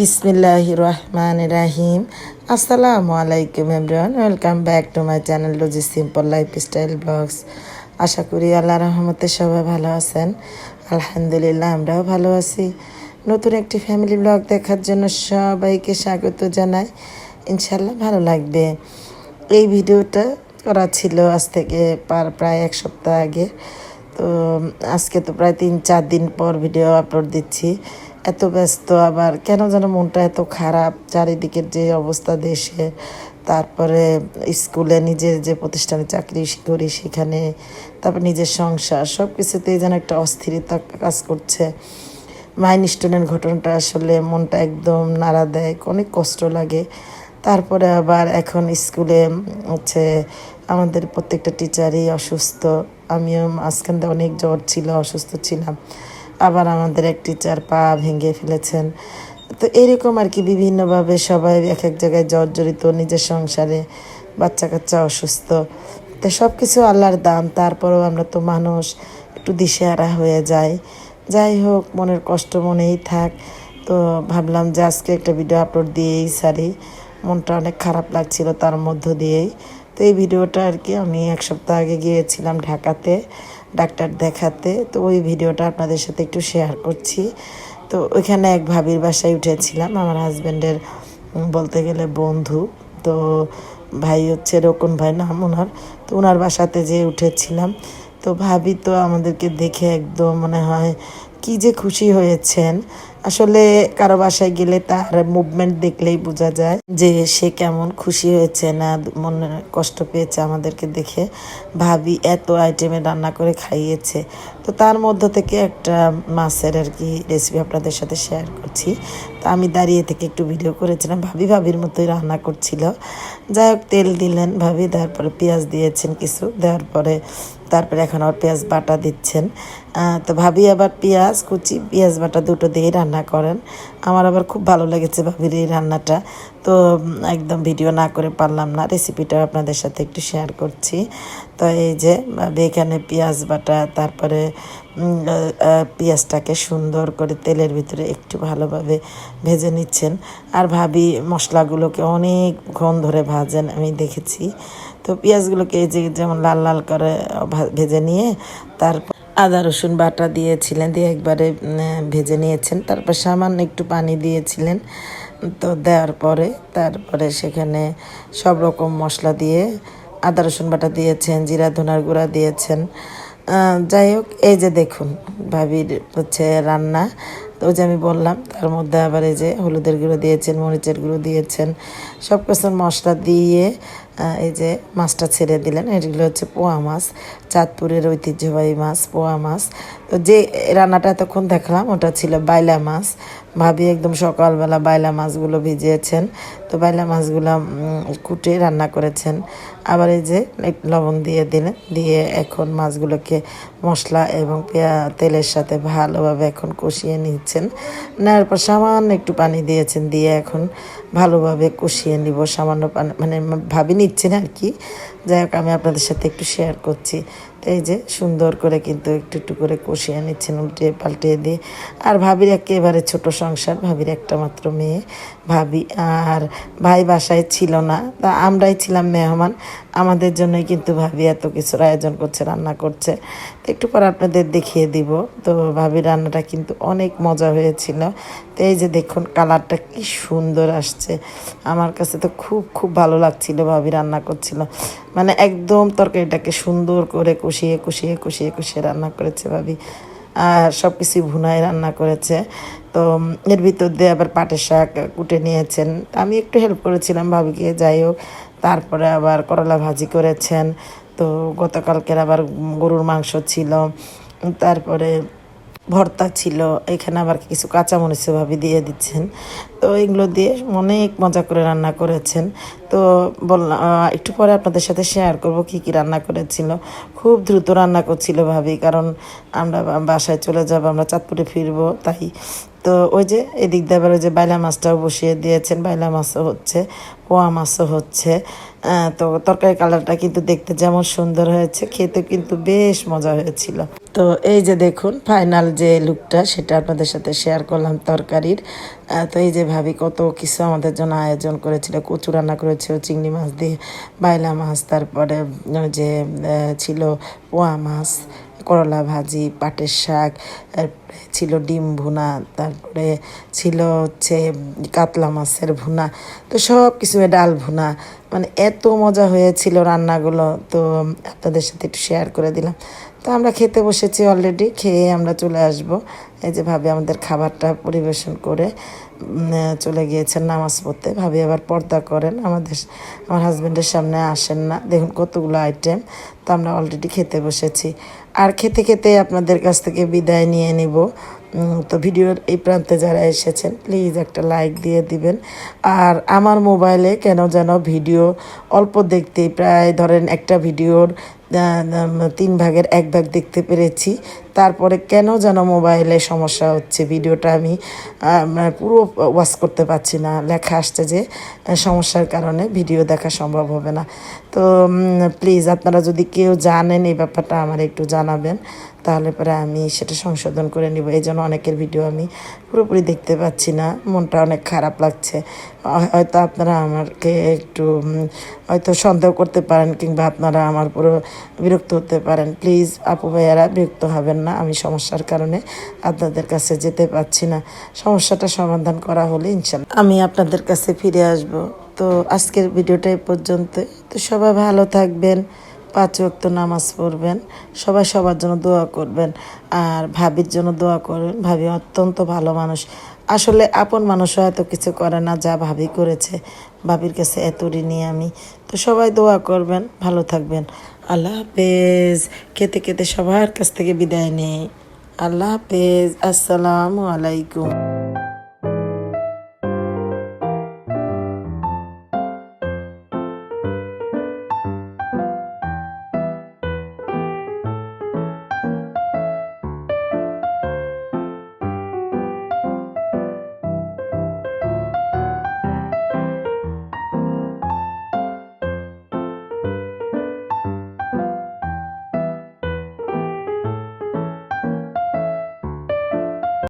বিসমিল্লাহ রহমান রাহিম। আসসালামু আলাইকুম everyone, welcome back to my channel Rosy simple life style vlogs. আশা করি আল্লাহ রহমতে সবাই ভালো আছেন। আলহামদুলিল্লাহ, আমরাও ভালো আছি। নতুন একটি ফ্যামিলি ব্লগ দেখার জন্য সবাইকে স্বাগত জানাই। ইনশাল্লাহ ভালো লাগবে। এই ভিডিওটা করা ছিল আজ থেকে পার প্রায় এক সপ্তাহ আগে। তো, আজকে তো প্রায় তিন চার দিন পর ভিডিও আপলোড দিচ্ছি। এত ব্যস্ত আবার কেন যেন মনটা এত খারাপ? চারিদিকের যে অবস্থা দেশে, তারপরে স্কুলে নিজের যে প্রতিষ্ঠানে চাকরি করি সেখানে, তারপর নিজের সংসার সব কিছুতেই যেন একটা অস্থিরতা কাজ করছে। মাইন স্টোনের ঘটনাটা আসলে মনটা একদম নাড়া দেয়, অনেক কষ্ট লাগে। তারপরে আবার এখন স্কুলে, হচ্ছে আমাদের প্রত্যেকটা টিচারই অসুস্থ। আমিও মাঝখান দিয়ে অনেক জ্বর ছিল, অসুস্থ ছিলাম। আবার আমাদের এক টিচার পা ভেঙে ফেলেছেন। তো এরকম আর কি বিভিন্নভাবে সবাই এক এক জায়গায় জর্জরিত, নিজের সংসারে বাচ্চা কাচ্চা অসুস্থ। তো সব কিছু আল্লাহর দান, তারপরেও আমরা তো মানুষ, একটু দিশেহারা হয়ে যায় যাই হোক, মনের কষ্ট মনেই থাক। তো ভাবলাম যে আজকে একটা ভিডিও আপলোড দিয়েই সারি মনটা অনেক খারাপ লাগছিল তার মধ্য দিয়েই। তো এই ভিডিওটা আর কি আমি এক সপ্তাহ আগে গিয়েছিলাম ঢাকাতে। ডাক্তার দেখাতে। তো ওই ভিডিওটা আপনাদের সাথে একটু শেয়ার করছি। তো ওইখানে এক ভাবির বাসায় উঠেছিলাম, আমার হাজব্যান্ডের বলতে গেলে বন্ধু। তো ভাই হচ্ছে রকম ভাই নাম ওনার তো ওনার বাসাতে যে উঠেছিলাম, তো ভাবি তো আমাদেরকে দেখে একদম মনে হয় কি যে খুশি হয়েছেন। আসলে কারও বাসায় গেলে তার মুভমেন্ট দেখলেই বোঝা যায় যে সে কেমন খুশি হয়েছে না মনে কষ্ট পেয়েছে আমাদেরকে দেখে। ভাবি এত আইটেমে রান্না করে খাইয়েছে। তো তার মধ্য থেকে একটা মাছের আর কি রেসিপি আপনাদের সাথে শেয়ার করছি। তো আমি দাঁড়িয়ে থেকে একটু ভিডিও করেছিলাম, ভাবি ভাবির মতোই রান্না করছিল। যাই হোক, তেল দিলেন ভাবি, তারপরে পেঁয়াজ দিয়েছেন কিছু, দেওয়ার পরে তারপরে এখন আবার পেঁয়াজ বাটা দিচ্ছেন। তো ভাবি আবার পেঁয়াজ, কুচি, পেঁয়াজ বাটা দুটো দিয়েই রান্না করেন। আমার আবার খুব ভালো লেগেছে ভাবির এই রান্নাটা। তো একদম ভিডিও না করে পারলাম না। রেসিপিটা আপনাদের সাথে একটু শেয়ার করছি। তো এই যে, এখানে পেঁয়াজ বাটা, তারপরে পেঁয়াজটাকে সুন্দর করে তেলের ভিতরে একটু ভালোভাবে ভেজে নিচ্ছেন। আর ভাবি মশলাগুলোকে অনেকক্ষণ ধরে ভাজেন, আমি দেখেছি। তো পেঁয়াজগুলোকে এই যে, যেমন লাল লাল করে ভেজে নিয়ে তারপর আদা, রসুন বাটা দিয়েছিলেন, দিয়ে একবারে ভেজে নিয়েছেন। তারপর সামান্য একটু পানি দিয়েছিলেন। তো দেওয়ার পরে, তারপরে সেখানে সব রকম মশলা দিয়ে আদা, রসুন বাটা দিয়েছেন, জিরা, ধনার গুঁড়া দিয়েছেন। যাই হোক, এই যে দেখুন ভাবির হচ্ছে রান্না। তো যে আমি বললাম, তার মধ্যে আবার এই যে হলুদের গুঁড়ো দিয়েছেন, মরিচের গুঁড়ো দিয়েছেন। সব কিছু মশলা দিয়ে এই যে মাছটা ছেড়ে দিলেন, এগুলো হচ্ছে পোয়া মাছ, চাঁদপুরের ঐতিহ্যবাহী মাছ, পোয়া মাছ। তো যে রান্নাটা এতক্ষণ দেখলাম, ওটা ছিল বাইলা মাছ। ভাবি একদম সকালবেলা বাইলা মাছগুলো ভিজিয়েছেন। তো বাইলা মাছগুলো কুটে রান্না করেছেন। আবার এই যে লবণ দিয়ে দিলেন, দিয়ে এখন মাছগুলোকে মশলা এবং পেঁয়া, তেলের সাথে ভালোভাবে এখন কষিয়ে নিচ্ছেন। নেওয়ার পর সামান্য একটু পানি দিয়েছেন, দিয়ে এখন ভালোভাবে কষিয়ে নিব। সামান্য পানি মানে ভাবি নিচ্ছেন আর কি। যাই হোক আমি আপনাদের সাথে একটু শেয়ার করছি। এই যে সুন্দর করে কিন্তু একটু একটু করে কষিয়ে নিচ্ছেন উল্টে পাল্টে দিয়ে। আর ভাবির একেবারে ছোট সংসার, ভাবির একটা মাত্র মেয়ে। ভাবি আর ভাই বাসায় ছিল না, তা আমরাই ছিলাম মেহমান। আমাদের জন্যই কিন্তু ভাবি এত কিছুর আয়োজন করছে, রান্না করছে। তো একটু পর আপনাদের দেখিয়ে দিব। তো ভাবি রান্নাটা কিন্তু অনেক মজা হয়েছিল। তো এই যে দেখুন, কালারটা কি সুন্দর আসছে। আমার কাছে তো খুব খুব ভালো লাগছিল ভাবি রান্না করছিল। মানে একদম তরকারিটাকে সুন্দর করে কষিয়ে কষিয়ে কষিয়ে কষিয়ে রান্না করেছে ভাবি। আর সব কিছুই ভুনায় রান্না করেছে। তো এর ভিতর দিয়ে আবার পাটের শাক কুটে নিয়েছেন। আমি একটু হেল্প করেছিলাম ভাবিকে, যাই হোক। তারপরে আবার করলা ভাজি করেছেন। তো গতকালকের আবার গরুর মাংস ছিল। তারপরে ভর্তা ছিল। এখানে আবার কিছু কাঁচামরিচও ভাবি দিয়ে দিচ্ছেন। তো এগুলো দিয়ে অনেক মজা করে রান্না করেছেন। তো বললাম একটু পরে আপনাদের সাথে শেয়ার করব কি কি রান্না করেছিল। খুব দ্রুত রান্না করছিল ভাবি, কারণ আমরা বাসায় চলে যাব, আমরা চাঁদপুরে ফিরবো, তাই। তো ওই যে এদিক দিয়ে ওই যে বাইলা মাছটাও বসিয়ে দিয়েছেন, বাইলা মাছও হচ্ছে, পোয়া মাছও হচ্ছে। তো তরকারি কালারটা কিন্তু দেখতে যেমন সুন্দর হয়েছে খেতে কিন্তু বেশ মজা হয়েছিল। তো এই যে দেখুন ফাইনাল যে লুকটা সেটা আপনাদের সাথে শেয়ার করলাম তরকারির। তো এই যে ভাবি, কত কিছু আমাদের জন্য আয়োজন করেছিল, কচু রান্না করেছিল, চিংড়ি মাছ দিয়ে, বাইলা মাছ, তারপরে যে ছিল পোয়া মাছ, করলা ভাজি, পাটের শাক ছিল ডিম ভুনা, তারপরে ছিল হচ্ছে কাতলা মাছের ভুনা, তো সব কিছু ডাল ভুনা। মানে এত মজা হয়েছিল রান্নাগুলো, তো আপনাদের সাথে একটু শেয়ার করে দিলাম। তো আমরা খেতে বসেছি অলরেডি খেয়ে আমরা চলে আসব। এই যে ভাবি আমাদের খাবারটা পরিবেশন করে চলে গিয়েছেন নামাজ পড়তে। ভাবি আবার পর্দা করেন, আমাদের, আমার হাজব্যান্ডের সামনে আসেন না। দেখুন কতগুলো আইটেম তো আমরা অলরেডি খেতে বসেছি। আর খেতে খেতে আপনাদের কাছ থেকে বিদায় নিয়ে নিব। তো ভিডিওর এই প্রান্তে যারা এসেছেন প্লিজ একটা লাইক দিয়ে দিবেন। আর আমার মোবাইলে কেন যেন ভিডিও অল্প দেখতেই প্রায় ধরেন একটা ভিডিওর তিন ভাগের এক ভাগ দেখতে পেরেছি। তারপরে কেন যেন মোবাইলে সমস্যা হচ্ছে? ভিডিওটা আমি মানে পুরো ওয়াচ করতে পারছি না। লেখা আসছে যে সমস্যার কারণে ভিডিও দেখা সম্ভব হবে না। তো প্লিজ আপনারা যদি কেউ জানেন এই ব্যাপারটা আমার একটু জানাবেন, তাহলে পরে আমি সেটা সংশোধন করে নিব। এই জন্য অনেকের ভিডিও আমি পুরোপুরি দেখতে পাচ্ছি না। মনটা অনেক খারাপ লাগছে। হয়তো আপনারা আমাকে একটু হয়তো সন্দেহ করতে পারেন, কিংবা আপনারা আমার পুরো বিরক্ত হতে পারেন। প্লিজ আপু ভাইয়ারা বিরক্ত হবেন না। আমি সমস্যার কারণে আপনাদের কাছে যেতে পারছি না। সমস্যাটা সমাধান করা হলে ইনশাল্লাহ। আমি আপনাদের কাছে ফিরে আসব। তো আজকের ভিডিওটা এই পর্যন্ত তো সবাই ভালো থাকবেন, পাঁচ ওয়াক্ত নামাজ পড়বেন, সবাই সবার জন্য দোয়া করবেন, আর ভাবির জন্য দোয়া করবেন ভাবি অত্যন্ত ভালো মানুষ। আসলে আপন মানুষও এত কিছু করে না যা ভাবি করেছে। ভাবির কাছে এত ঋণী আমি। তো সবাই দোয়া করবেন, ভালো থাকবেন। আল্লাহ হাফেজ। খেতে খেতে সবার কাছ থেকে বিদায় নেই। আল্লাহ হাফেজ। আসসালামু আলাইকুম।